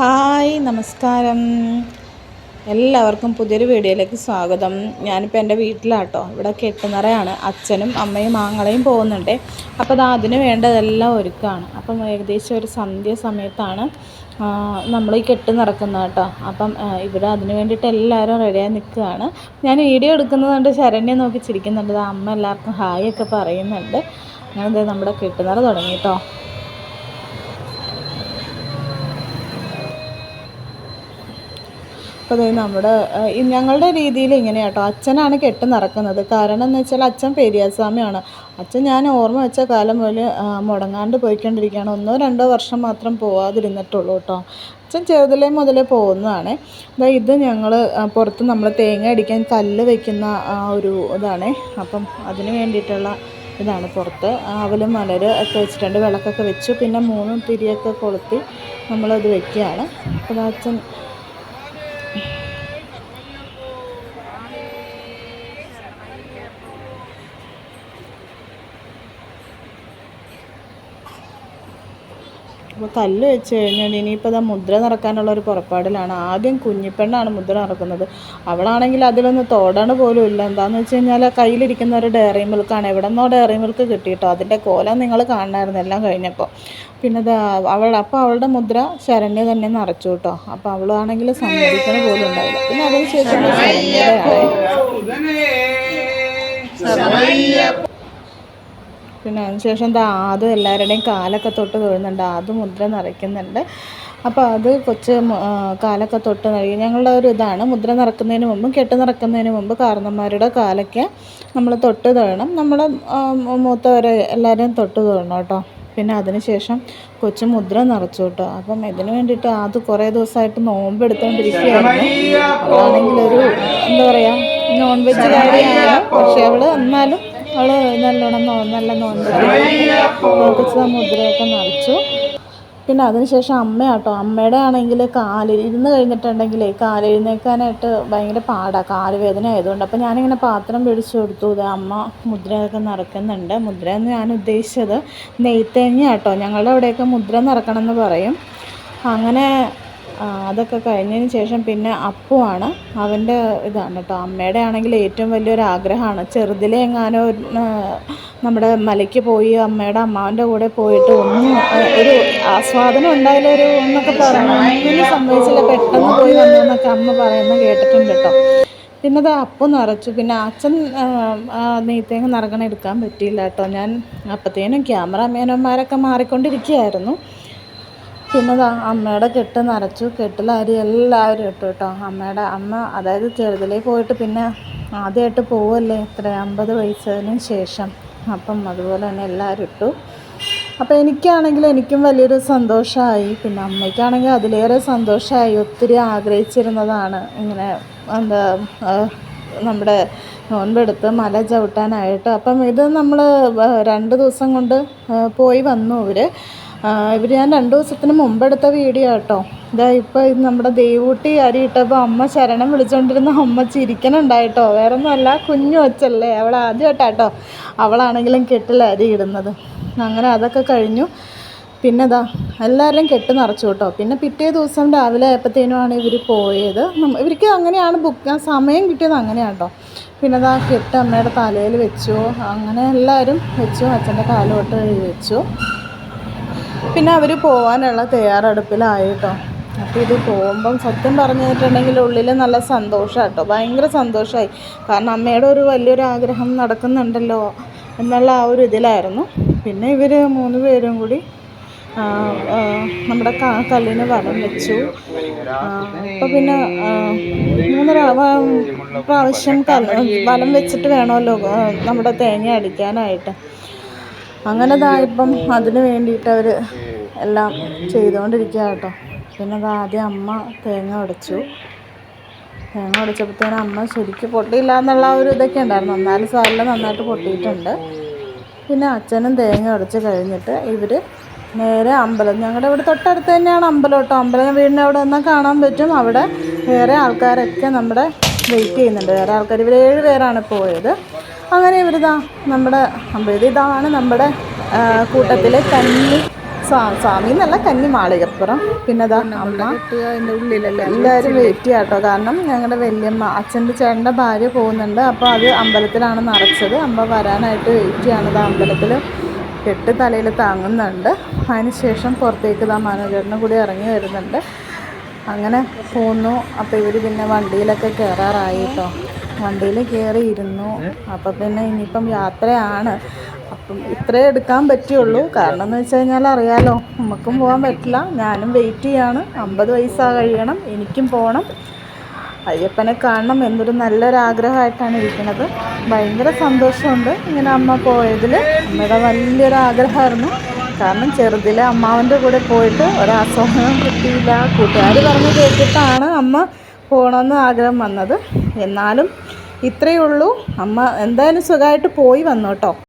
Hi നമസ്കാരം. എല്ലാവർക്കും പുതിയൊരു വീഡിയോയിലേക്ക് സ്വാഗതം. ഞാനിപ്പോൾ എന്റെ വീട്ടിലാട്ടോ. ഇവിടെ കെട്ടുനിറയാണ്. അച്ഛനും അമ്മയും ആങ്ങളെയും പോകുന്നുണ്ട്. അപ്പോൾ അത് അതിന് വേണ്ടതെല്ലാം ഒരുക്കുകയാണ് അപ്പം ഏകദേശം ഒരു സന്ധ്യ സമയത്താണ് നമ്മൾ ഈ കെട്ട് നിറക്കുന്നത് കേട്ടോ. അപ്പം ഇവിടെ അതിന് വേണ്ടിയിട്ട് എല്ലാവരും റെഡിയായി നിൽക്കുകയാണ്. ഞാൻ വീഡിയോ എടുക്കുന്നത് കൊണ്ട് ശരണ്യെ നോക്കി ചിരിക്കുന്നുണ്ട്. അമ്മ എല്ലാവർക്കും ഹായ് ഒക്കെ പറയുന്നുണ്ട്. അങ്ങനെ നമ്മുടെ കെട്ടുനിറ തുടങ്ങി കേട്ടോ. അപ്പോൾ നമ്മുടെ ഞങ്ങളുടെ രീതിയിൽ ഇങ്ങനെയാട്ടോ. കേട്ടോ അച്ഛനാണ് കെട്ട് നടക്കുന്നത്. കാരണം എന്ന് വെച്ചാൽ അച്ഛൻ പെരിയാസ്വാമിയാണ് അച്ഛൻ ഞാൻ ഓർമ്മ വെച്ച കാലം മുതൽ മുടങ്ങാണ്ട് പോയിക്കൊണ്ടിരിക്കുകയാണ്. ഒന്നോ രണ്ടോ വർഷം മാത്രം പോവാതിരുന്നിട്ടുള്ളൂ കേട്ടോ. അച്ഛൻ ചെറുതിലേ മുതലേ പോകുന്നതാണ്. ദാ ഇത് ഞങ്ങൾ പുറത്ത് നമ്മൾ തേങ്ങ അടിക്കാൻ കല്ല് വയ്ക്കുന്ന ഒരു ഇതാണ്. അപ്പം അതിന് വേണ്ടിയിട്ടുള്ള ഇതാണ് പുറത്ത്. അവലും മലര് ഒക്കെ വെച്ചിട്ടുണ്ട്. വിളക്കൊക്കെ വെച്ചു. പിന്നെ മൂന്ന് തിരിയൊക്കെ കൊളുത്തി നമ്മളത് വെക്കുകയാണ്. അപ്പോൾ അച്ഛൻ അപ്പോൾ കല്ല് വെച്ച് കഴിഞ്ഞാൽ ഇനിയിപ്പോൾ ഇതാ മുദ്ര നിറക്കാനുള്ള ഒരു പുറപ്പാടിലാണ്. ആദ്യം കുഞ്ഞിപ്പെണ്ണാണ് മുദ്ര നിറക്കുന്നത്. അവളാണെങ്കിൽ അതിലൊന്ന് തോടണ പോലും ഇല്ല. എന്താണെന്ന് വെച്ച് കഴിഞ്ഞാൽ ആ കയ്യിലിരിക്കുന്ന ഒരു ഡയറി മിൽക്കാണ് എവിടെ നിന്നോ ഡയറി മിൽക്ക് കിട്ടിയിട്ടോ. അതിന്റെ കോലം നിങ്ങൾ കാണണമായിരുന്നു എല്ലാം കഴിഞ്ഞപ്പോൾ പിന്നെ അവൾ അപ്പോൾ അവളുടെ മുദ്ര ശരണ്യ തന്നെ നിറച്ചു കേട്ടോ. അപ്പോൾ അവളാണെങ്കിൽ സമ്മതിക്കണ പോലും ഉണ്ടായില്ല. പിന്നെ അതിന് ശേഷം ശരണ്യയുടെ പിന്നെ അതിനുശേഷം എന്താ ആദ്യം എല്ലാവരുടെയും കാലൊക്കെ തൊട്ട് തൊഴുന്നുണ്ട്. ആദ്യം മുദ്ര നിറയ്ക്കുന്നുണ്ട്. അപ്പോൾ അത് കൊച്ച് കാലൊക്കെ തൊട്ട് നിറയും. ഞങ്ങളുടെ ഒരു ഇതാണ്. മുദ്ര നിറക്കുന്നതിന് മുമ്പ് കെട്ട് നിറക്കുന്നതിന് മുമ്പ് കാരണന്മാരുടെ കാലൊക്കെ നമ്മൾ തൊട്ട് തൊഴണം. നമ്മൾ മൂത്തവരെ എല്ലാവരെയും തൊട്ട് തൊഴണം കേട്ടോ. പിന്നെ അതിനുശേഷം കൊച്ചു മുദ്ര നിറച്ചു കേട്ടോ. അപ്പം ഇതിന് വേണ്ടിയിട്ട് അത് കുറേ ദിവസമായിട്ട് നോമ്പ് എടുത്തുകൊണ്ടിരിക്കുകയായിരുന്നു അവളാണെങ്കിൽ ഒരു എന്താ പറയുക നോൺ വെജ് കാര്യമാണ്. പക്ഷേ അവൾ എന്നാലും അവൾ നല്ലോണം നല്ല കൊച്ചു മുദ്രയൊക്കെ നിറച്ചു. പിന്നെ അതിനുശേഷം അമ്മയാട്ടോ അമ്മയുടെ ആണെങ്കിൽ കാലിരുന്ന് കഴിഞ്ഞിട്ടുണ്ടെങ്കിലേ കാൽ എഴുന്നേൽക്കാനായിട്ട് ഭയങ്കര പാടാണ് കാൽ വേദന ആയതുകൊണ്ട്. അപ്പോൾ ഞാനിങ്ങനെ പാത്രം പിടിച്ചു കൊടുത്തു. ഇത് അമ്മ മുദ്രയൊക്കെ നിറക്കുന്നുണ്ട്. മുദ്ര എന്ന് ഞാൻ ഉദ്ദേശിച്ചത് നെയ്ത്തേങ്ങ ആട്ടോ ഞങ്ങളുടെ അവിടെയൊക്കെ മുദ്ര നിറക്കണം എന്ന് പറയും. അങ്ങനെ അതൊക്കെ കഴിഞ്ഞതിന് ശേഷം പിന്നെ അപ്പുവാണ് അവന്റെ ഇതാണ് കേട്ടോ. അമ്മയുടെ ആണെങ്കിൽ ഏറ്റവും വലിയൊരു ആഗ്രഹമാണ്. ചെറുതിലെ എങ്ങാനോ നമ്മുടെ മലയ്ക്ക് പോയി അമ്മയുടെ അമ്മാവന്റെ കൂടെ പോയിട്ട് ഒന്നും ഒരു ആസ്വാദനം ഉണ്ടായാലും ഒരു എന്നൊക്കെ പറഞ്ഞു അങ്ങനെ സംഭവിച്ചില്ല പെട്ടെന്ന് പോയി വന്നു എന്നൊക്കെ അമ്മ പറയുന്നത് കേട്ടിട്ടുണ്ട് കേട്ടോ. പിന്നെ അത് അപ്പം നിറച്ചു. പിന്നെ അച്ഛൻ നെയ്ത്തേങ്ങ നിറകണം എടുക്കാൻ പറ്റിയില്ല കേട്ടോ. ഞാൻ അപ്പത്തേനും ക്യാമറാമാനന്മാരൊക്കെ മാറിക്കൊണ്ടിരിക്കുകയായിരുന്നു. പിന്നെ അമ്മയുടെ കെട്ട് നിറച്ചു കെട്ടിൽ അരി എല്ലാവരും ഇട്ടു കേട്ടോ. അമ്മയുടെ അമ്മ അതായത് ചെറുതിലേ പോയിട്ട് പിന്നെ ആദ്യമായിട്ട് പോവല്ലേ ഇത്ര അമ്പത് വയസ്സിന് ശേഷം. അപ്പം അതുപോലെ തന്നെ എല്ലാവരും ഇട്ടു. അപ്പോൾ എനിക്കാണെങ്കിൽ എനിക്കും വലിയൊരു സന്തോഷമായി പിന്നെ അമ്മയ്ക്കാണെങ്കിൽ അതിലേറെ സന്തോഷമായി ഒത്തിരി ആഗ്രഹിച്ചിരുന്നതാണ്. ഇങ്ങനെ എന്താ നമ്മുടെ നോൻപെടുത്ത് മല ചവിട്ടാനായിട്ട്. അപ്പം ഇത് നമ്മൾ രണ്ട് ദിവസം കൊണ്ട് പോയി വന്നു ഇവർ ഇവർ ഞാൻ രണ്ട് ദിവസത്തിന് മുമ്പെടുത്ത വീഡിയോ കേട്ടോ ഇതാ ഇപ്പോൾ ഇത് നമ്മുടെ ദേവൂട്ടി അരി ഇട്ടപ്പോൾ അമ്മ ശരണം വിളിച്ചുകൊണ്ടിരുന്ന അമ്മ ചിരിക്കണുണ്ടായിട്ടോ. വേറെ ഒന്നുമല്ല കുഞ്ഞു വച്ചല്ലേ അവൾ ആദ്യമായിട്ടാട്ടോ അവളാണെങ്കിലും കെട്ടിൽ അരി ഇടുന്നത്. അങ്ങനെ അതൊക്കെ കഴിഞ്ഞു. പിന്നെ ഇതാ എല്ലാവരും കെട്ട് നിറച്ചു കേട്ടോ. പിന്നെ പിറ്റേ ദിവസം രാവിലെ ആയപ്പോഴത്തേനുമാണ് ഇവർ പോയത്. ഇവർക്ക് അങ്ങനെയാണ് ബുക്ക് സമയം കിട്ടിയത് അങ്ങനെയാണ് കേട്ടോ പിന്നെ ഇതാ കെട്ട് അമ്മയുടെ തലയിൽ വെച്ചു. അങ്ങനെ എല്ലാവരും വെച്ചു അച്ഛന്റെ കാലോട്ട് വെച്ചു. പിന്നെ അവർ പോകാനുള്ള തയ്യാറെടുപ്പിലായിട്ടോ. അപ്പോൾ ഇത് പോകുമ്പം സത്യം പറഞ്ഞു പറഞ്ഞിട്ടുണ്ടെങ്കിൽ ഉള്ളിൽ നല്ല സന്തോഷമാണ് കേട്ടോ ഭയങ്കര സന്തോഷമായി കാരണം അമ്മയുടെ ഒരു വലിയൊരു ആഗ്രഹം നടക്കുന്നുണ്ടല്ലോ എന്നുള്ള ആ ഒരു ഇതിലായിരുന്നു. പിന്നെ ഇവർ മൂന്ന് പേരും കൂടി നമ്മുടെ കല്ലിന് വലം വെച്ചു. അപ്പോൾ പിന്നെ മൂന്നര മൂന്ന് പ്രാ- പ്രാവശ്യം കല്ല് വലം വെച്ചിട്ട് വേണമല്ലോ നമ്മുടെ തേങ്ങ അടിക്കാനായിട്ട്. അങ്ങനെ ഇപ്പം അതിന് വേണ്ടിയിട്ട് അവർ എല്ലാം ചെയ്തുകൊണ്ടിരിക്കുക കേട്ടോ പിന്നെ അത് ആദ്യം അമ്മ തേങ്ങ ഉടച്ചു തേങ്ങ ഉടച്ചപ്പോഴത്തേനും അമ്മ ശരിക്കും പൊട്ടിയില്ല എന്നുള്ള ഒരു ഇതൊക്കെ ഉണ്ടായിരുന്നു. എന്നാലും സാറിൽ നന്നായിട്ട് പൊട്ടിയിട്ടുണ്ട്. പിന്നെ അച്ഛനും തേങ്ങ ഉടച്ച് കഴിഞ്ഞിട്ട് ഇവർ നേരെ അമ്പലം. ഞങ്ങളുടെ ഇവിടെ തൊട്ടടുത്ത് തന്നെയാണ് അമ്പലം കേട്ടോ. അമ്പലം വീടിന്റെ അവിടെ നിന്നാൽ കാണാൻ പറ്റും. അവിടെ വേറെ ആൾക്കാരൊക്കെ നമ്മുടെ വെയിറ്റ് ചെയ്യുന്നുണ്ട്. വേറെ ആൾക്കാർ ഇവർ ഏഴ് പേരാണ് പോയത്. അങ്ങനെ ഇവരിതാ നമ്മുടെ അമ്പത് ഇതാണ് നമ്മുടെ കൂട്ടത്തിലെ കന്നി സ്വാ- സ്വാമി എന്നല്ല കന്നി മാളികപ്പുറം. പിന്നെ അതാ അമ്മ. എല്ലാവരും വെയിറ്റ് ചെയ്യാം കേട്ടോ കാരണം ഞങ്ങളുടെ വല്യമ്മ അച്ഛന്റെ ചേട്ടന്റെ ഭാര്യ പോകുന്നുണ്ട്. അപ്പോൾ അത് അമ്പലത്തിലാണ് നിറച്ചത്. അമ്മ വരാനായിട്ട് വെയിറ്റ് ചെയ്യണത് അമ്പലത്തിൽ കെട്ട് തലയിൽ താങ്ങുന്നുണ്ട്. അതിനുശേഷം പുറത്തേക്ക് ഇതാ മനോജേട്ടനും കൂടി ഇറങ്ങി വരുന്നുണ്ട്. അങ്ങനെ പോന്നു. അപ്പോൾ ഇവർ പിന്നെ വണ്ടിയിലൊക്കെ കയറാറായി കേട്ടോ വണ്ടിയിൽ കയറി ഇരുന്നു അപ്പോൾ പിന്നെ ഇനിയിപ്പം യാത്രയാണ്. അപ്പം ഇത്രേ എടുക്കാൻ പറ്റുള്ളൂ. കാരണം എന്ന് വെച്ച് കഴിഞ്ഞാൽ അറിയാലോ നമുക്കും പോകാൻ പറ്റില്ല. ഞാനും വെയിറ്റ് ചെയ്യാണ്. അമ്പത് വയസ്സാ കഴിയണം. എനിക്കും പോകണം അയ്യപ്പനെ കാണണം എന്നൊരു നല്ലൊരാഗ്രഹമായിട്ടാണ് ഇരിക്കുന്നത്. ഭയങ്കര സന്തോഷമുണ്ട് ഇങ്ങനെ അമ്മ പോയതിൽ അമ്മയുടെ വലിയൊരു ആഗ്രഹമായിരുന്നു കാരണം ചെറുതിലെ അമ്മാവന്റെ കൂടെ പോയിട്ട് ഒരാസ്വാദനം കിട്ടിയില്ല. കൂട്ടുകാർ പറഞ്ഞ് കേട്ടിട്ടാണ് അമ്മ പോകണമെന്ന് ആഗ്രഹം വന്നത്. എന്നാലും ഇത്രയേ ഉള്ളൂ. അമ്മ എന്തായാലും സുഖമായിട്ട് പോയി വന്നു കേട്ടോ